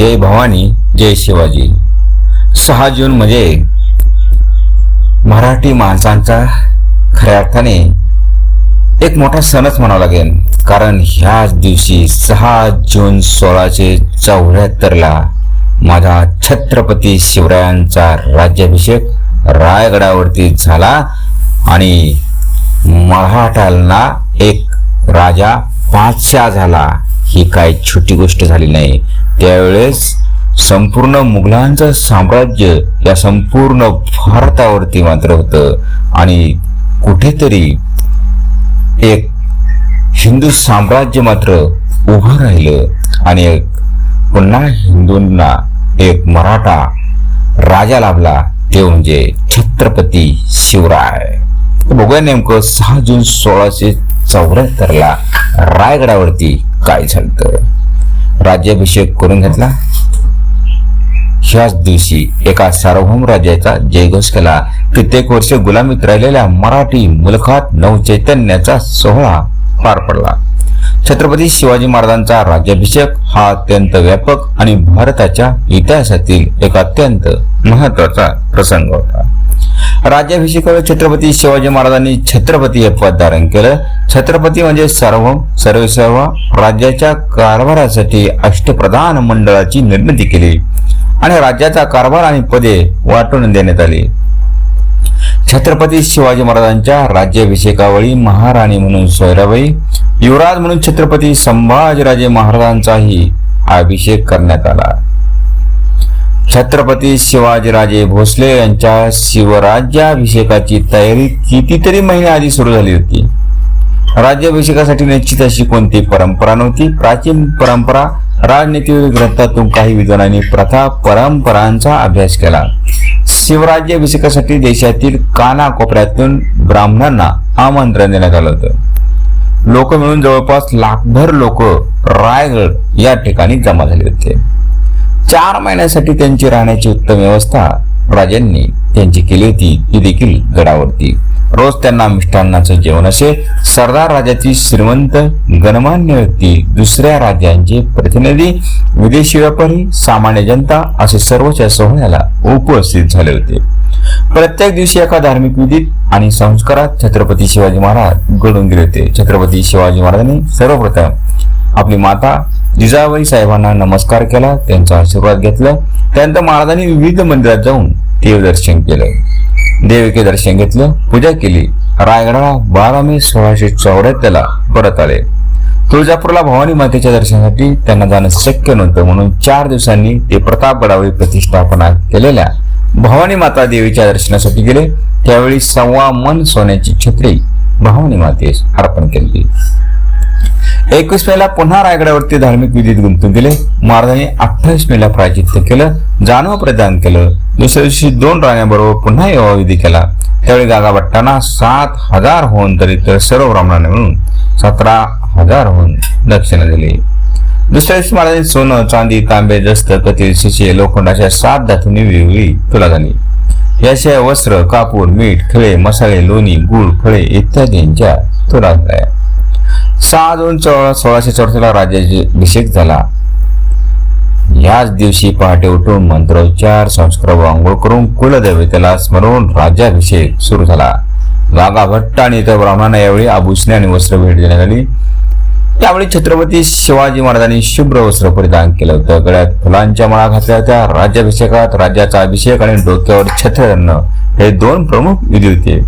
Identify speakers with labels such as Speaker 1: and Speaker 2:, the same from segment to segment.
Speaker 1: जय भवानी जय शिवाजी. सहा जून म्हणजे मराठी माणसांचा खऱ्या अर्थाने एक मोठा सणच म्हणावा लागेल. कारण ह्याच दिवशी सहा जून सोळाशे चौऱ्याहत्तरला माझा छत्रपती शिवरायांचा राज्याभिषेक रायगडावरती झाला आणि मराठांना एक राजा बादशाह झाला. ही काही छोटी गोष्ट झाली नाही. त्यावेळेस संपूर्ण मुघलांचं साम्राज्य या संपूर्ण भारतावरती मात्र होतं. आणि कुठेतरी एक हिंदू साम्राज्य मात्र उभं राहिलं आणि एक पुन्हा हिंदूंना एक मराठा राजा लाभला ते म्हणजे छत्रपती शिवराय. बघूया नेमकं सहा जून सोळाशे चौऱ्याहत्तरला रायगडावरती काय झालं. राज्याभिषेक करून घेतला. ह्याच दिवशी एका सार्वभौम राज्याचा जयघोष केला. कित्येक वर्ष गुलामीत राहिलेल्या मराठी मुलखात नवचैतन्याचा सोहळा पार पडला. छत्रपती शिवाजी महाराजांचा राज्याभिषेक हा अत्यंत व्यापक आणि भारताच्या इतिहासातील एक अत्यंत महत्त्वाचा प्रसंग होता. राज्याभिषेकावर छत्रपती शिवाजी महाराजांनी छत्रपती हे पद धारण केलं. छत्रपती म्हणजे सर्व सर्वेसर्व राज्याच्या कारभारासाठी अष्टप्रधान मंडळाची निर्मिती केली. आणि राज्याचा कारभार आणि पदे वाटून देण्यात आली. छत्रपती शिवाजी महाराजांच्या राज्याभिषेकावेळी महाराणी म्हणून सोयराबाई युवराज म्हणून छत्रपती संभाजीराजे महाराजांचाही अभिषेक करण्यात आला. छत्रपती शिवाजीराजे भोसले यांच्या शिवराज्याभिषेकाची तयारी कितीतरी महिने आधी सुरू झाली होती. राज्याभिषेकासाठी निश्चित अशी कोणती परंपरा नव्हती? प्राचीन परंपरा राजनीती ग्रंथातून काही विद्वानांनी प्रथा परंपरांचा अभ्यास केला. शिवराज्याभिषेकासाठी देशातील कानाकोपऱ्यातून ब्राह्मणांना आमंत्रण देण्यात आलं होतं. लोक मिळून जवळपास लाखभर लोक रायगड या ठिकाणी जमा झाले होते. चार महिन्यासाठी त्यांची राहण्याची उत्तम व्यवस्था राजांनी त्यांची केली होती. ती देखील गडावरती. रोज त्यांना मिष्टान्नाचं जेवण असे सरदार राजाची श्रीमंत गणमान्य व्यक्ती दुसऱ्या राज्यांचे प्रतिनिधी विदेशी व्यापारी सामान्य जनता असे सर्वच्या सोहळ्याला उपस्थित झाले होते. प्रत्येक दिवशी एका धार्मिक विधीत आणि संस्कारात छत्रपती शिवाजी महाराज घडून गेले होते. छत्रपती शिवाजी महाराजांनी सर्वप्रथम आपली माता जिजाबाई साहेबांना नमस्कार केला त्यांचा आशीर्वाद घेतला. त्यानंतर महाराजांनी विविध मंदिरात जाऊन देवदर्शन केलं. देविके दर्शन घेतलं पूजा केली. रायगडाला बारा मे सोळाशे चौऱ्याहत्तरला परत आले. तुळजापूरला भवानी मातेच्या दर्शनासाठी त्यांना जाणं शक्य नव्हतं म्हणून चार दिवसांनी ते प्रतापगडावर प्रतिष्ठापना केलेल्या भवानी माता देवीच्या दर्शनासाठी गेले. त्यावेळी सव्वा मन सोन्याची छत्री भवानी मातेस अर्पण केली. एकवीस मेला पुन्हा रायगडावरती धार्मिक विधीत गुंतून गेले. महाराजांनी अठ्ठावीस मेला प्रायचित्य केलं जानव प्रदान केलं. दुसऱ्या दिवशी दोन राण्यांबरोबर पुन्हा विवाह विधी केला. त्यावेळी गागा भट्टांना सात हजार होऊन तरी तर सर्व ब्राह्मणांना मिळून सतरा हजार होऊन दक्षिणा दिली. दुसऱ्या दिवशी महाराजांनी सोनं चांदी तांबे जस्त कथील शिशे लोखंडाच्या सात धातूंनी वेगळी तुला झाली याशिवाय वस्त्र कापूर मीठ खळे मसाले लोणी गुळ फळे इत्यादींच्या तुला झाल्या सहा दोन चौदा सोळाशे चौथीला राज्याचे अभिषेक झाला. याच दिवशी पहाटे उठून मंत्रोच्चार संस्कार आंघोळ करून कुलदेवतेला स्मरून राज्याभिषेक सुरू झाला. गागा भट्ट आणि इतर ब्राह्मणांना यावेळी आभूषणे आणि वस्त्र भेट देण्यात आली. त्यावेळी छत्रपती शिवाजी महाराजांनी शुभ्र वस्त्र परिधान केलं होतं. गळ्यात फुलांच्या माळा घातल्या होत्या. राज्याभिषेकात राज्याचा अभिषेक आणि डोक्यावर छत्र धरणं हे दोन प्रमुख विधी होते.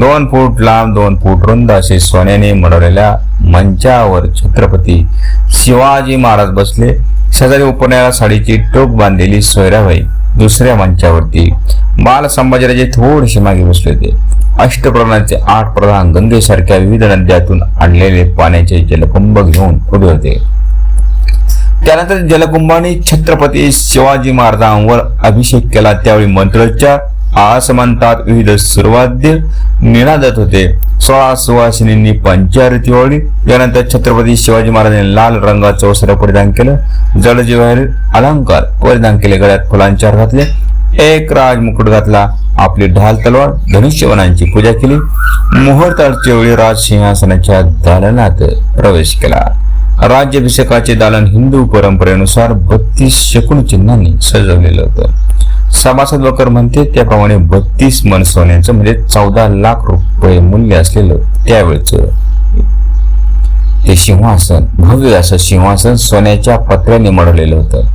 Speaker 1: दोन फूट लांब दोन फूट रुंद असे सोन्याने मडवलेल्या मंचावर छत्रपती शिवाजी महाराज बसले. शेजारी उपन्याला साडीची टोप बांधलेली सोयराबाई दुसऱ्या मंचावरती. बाल संभाजीराजे थोडेसे मागे बसले होते. अष्टप्रधानाचे आठ प्रधान गंगेसारख्या विविध नद्यातून आणलेले पाण्याचे जलकुंभ घेऊन उभे होते. त्यानंतर जलकुंभाने छत्रपती शिवाजी महाराजांवर अभिषेक केला. त्यावेळी मंत्रोच्चार आसमंतात विविध सुरवाद्य निनादत होते. सोळा सुवासिनींनी पंचारती ओळली यानंतर छत्रपती शिवाजी महाराजांनी लाल रंगाचं वस्त्र परिधान केलं जडजीवाहेर अलंकार परिधान केले गळ्यात फुलांचे घातले एक राज मुकुट घातला आपली ढाल तलवार धनुष्यवनांची पूजा केली मुहूर्ताच्या वेळी राज सिंहासनाच्या दालनात प्रवेश केला. राज्याभिषेकाचे दालन हिंदू परंपरेनुसार बत्तीस शकून चिन्हांनी सजवलेलं होतं. सभासद वकर म्हणते त्याप्रमाणे बत्तीस मन सोन्याचं म्हणजे चौदा लाख रुपये मूल्य असलेलं त्यावेळचं ते सिंहासन भव्य असं सिंहासन सोन्याच्या पत्र्याने मढवलेलं होतं.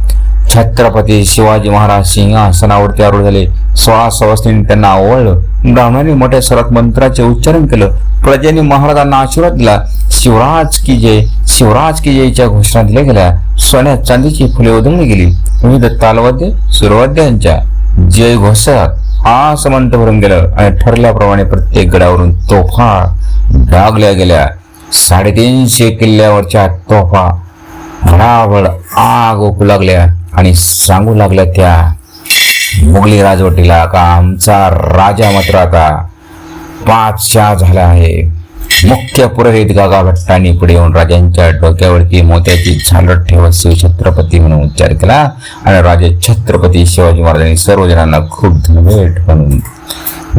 Speaker 1: छत्रपती शिवाजी महाराज सिंहासनावरती आरूढ झाले सोळा सवासनी त्यांना आवळलं ब्राह्मणाने मोठ्या स्वरात मंत्राचे उच्चारण केलं. प्रजेने महाराजांना आशीर्वाद दिला. शिवराज की जय शिवराज की जयच्या घोषणा दिल्या गेल्या. सोन्या चांदीची फुले उधळली गेली. विविध तालवाद्य सुरवाद्यांच्या जय घोषात हा समंत भरून गेलं आणि ठरल्याप्रमाणे प्रत्येक गडावरून तोफा डागल्या गेल्या. साडेतीनशे किल्ल्यावरच्या तोफा भडाभड आग ओकू लागल्या. आणि सांगू लागल्या त्या मुघली राजवटीला का आमचा राजा मात्र आता पाचशा झाला आहे. मुख्य पुरोहित गागा भट्टांनी पुढे येऊन राजांच्या डोक्यावरती मोत्याची झालट ठेवत शिवछत्रपती म्हणून उच्चार केला आणि राजे छत्रपती शिवाजी महाराजांनी सर्व जणांना खूप धनभेट म्हणून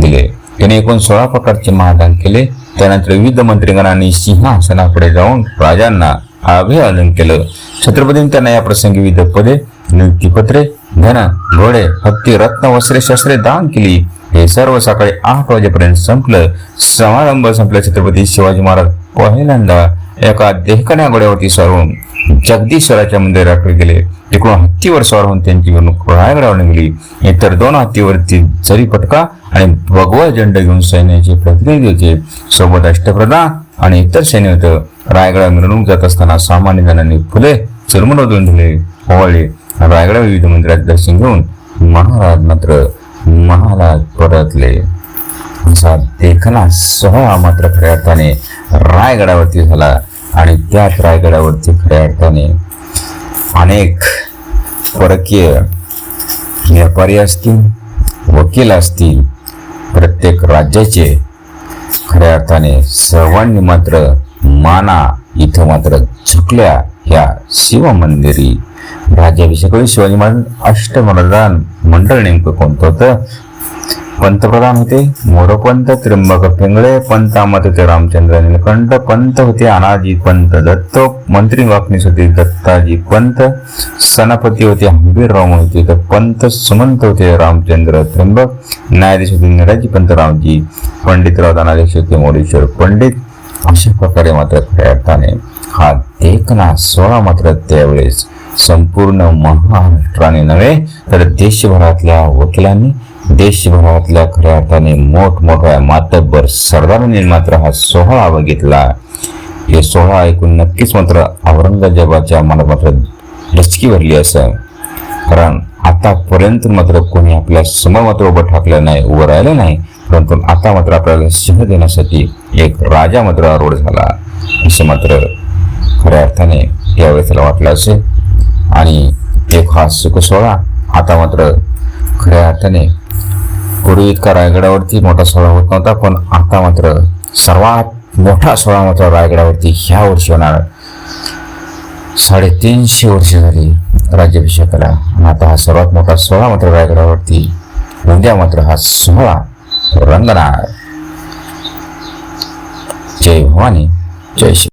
Speaker 1: दिले. त्याने एकूण सोळा प्रकारचे महादान केले. त्यानंतर विविध मंत्रिगणांनी सिंहासनापुढे जाऊन राजांना अभिवादन केलं. छत्रपतींनी त्यांना या प्रसंगी विविध पदे नियुक्तीपत्रे धन घोडे हत्ती रत्न वस्त्रे शस्त्रे दान केली. हे सर्व सकाळी आठ वाजेपर्यंत संपलं. समारंभ संपला छत्रपती शिवाजी महाराज पहिल्यांदा एका देहकण्या घोड्यावरती सारून जगदीश्वराच्या मंदिराकडे गेले तिकडून हत्तीवर सवार होऊन त्यांची मिरवणूक रायगडावर गेली इतर दोन हत्तीवरती जरी पटका आणि भगवा झेंडा घेऊन सैन्याचे प्रतिनिधी होते. सोबत अष्टप्रधान आणि इतर सैन्य होतं रायगडा मिरवणूक जात असताना सामान्य जणांनी फुले चुरमडवून दिले ओवाळले. रायगडा विविध मंदिरात दर्शन घेऊन महाराज मात्र महाराज परतले. असा देखना सोहळा मात्र खऱ्या अर्थाने रायगडावरती झाला आणि त्याच रायगडावरती खऱ्या अर्थाने अनेक परकीय व्यापारी असतील वकील असतील प्रत्येक राज्याचे खऱ्या अर्थाने सर्वांनी मात्र माना इथं मात्र झुकल्या ह्या शिवमंदिरी. राज्याभिषेक शिवाजी महाराज अष्टमरदान मंडळ नेमकं कोणतं होतं? पंतप्रधान होते मोरपंत त्र्यंबक पिंगळे पंतामत होते रामचंद्र निलकंठ पंत होते अनाजी पंत दत्त मंत्री वाकणीस होते दत्ताजी पंत सनापती होते हंबीरराव मोहिते तर पंत सुमंत होते रामचंद्र त्र्यंबक न्यायाधीश होते निराजी पंत रामजी पंडितराव दानाधीश होते मोरेश्वर पंडित अशा प्रकारे मात्र खऱ्या अर्थाने हा देखना सोळा मात्र त्यावेळेस संपूर्ण महाराष्ट्राने नव्हे तर देशभरातल्या वकिलांनी देशभरातल्या खऱ्या अर्थाने मोठमोठ्या मातब्बर सरदारांनी मात्र हा सोहळा बघितला हे सोहळा ऐकून नक्कीच मात्र औरंगजेबाच्या मनात मात्र डचकी भरली असं कारण आतापर्यंत मात्र कोणी आपल्यासमोर मात्र उभं ठाकलं नाही उभं राहिलं नाही परंतु आता मात्र आपल्याला सिंह देण्यासाठी एक राजा मात्र रोड झाला. असं मात्र खऱ्या अर्थाने यावेळेस त्याला वाटलं असेल. आणि एक हा सुखसोहळा आता मात्र खऱ्या अर्थाने पूर्वी इतका रायगडावरती मोठा सोहळा होत नव्हता पण आता मात्र सर्वात मोठा सोहळा मात्र रायगडावरती ह्या वर्षी होणार साडेतीनशे वर्ष झाली राज्याभिषेकाला आणि आता हा सर्वात मोठा सोहळा मात्र रायगडावरती उद्या मात्र हा सोहळा रंगणार जय भवानी जय श्री